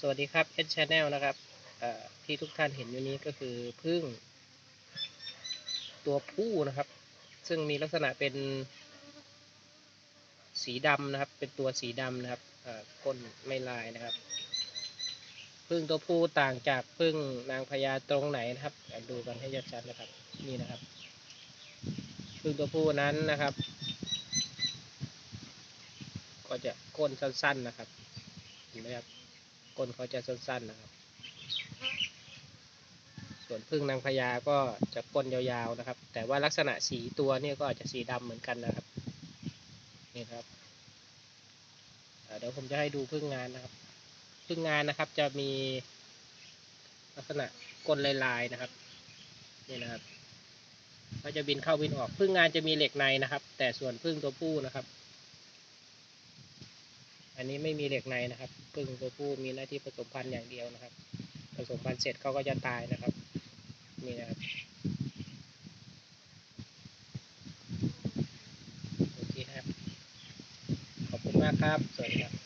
สวัสดีครับเอชแนลนะครับที่ทุกท่านเห็นอยู่นี้ก็คือพึ่ง ตัวผู้นะครับ ซึ่งมีลักษณะเป็นสีดำนะครับ เป็นตัวสีดำนะครับก้นไม่ลายนะครับ พึ่งตัวผู้ต่างจากพึ่งนางพญาตรงไหนนะครับดูกันให้ชัดๆนะครับนี่นะครับ พึ่งตัวผู้นั้นนะครับ ก็จะก้นสั้นๆนะครับเห็นไหมครับ ก้นเขาจะสั้นๆนะครับ ส่วนพึ่งนางพญาก็จะก้นยาวๆนะครับ แต่ว่าลักษณะสีตัวเนี่ยก็อาจจะสีดำเหมือนกันนะครับนี่ครับเดี๋ยวผมจะให้ดูพึ่งงานนะครับ พึ่งงานนะครับจะมีลักษณะก้นลายๆนะครับนี่นะครับเขาจะบินเข้าบินออกพึ่งงานจะมีเหล็กในนะครับ แต่ส่วนพึ่งตัวผู้นะครับ อันนี้ไม่มีเหล็กในนะครับพึ่งตัวผู้มีหน้าที่ผสมพันธุ์อย่างเดียวนะครับ ผสมพันธุ์เสร็จเขาก็จะตายนะครับ นี่นะครับโอเคครับ ขอบคุณมากครับ สวัสดีครับ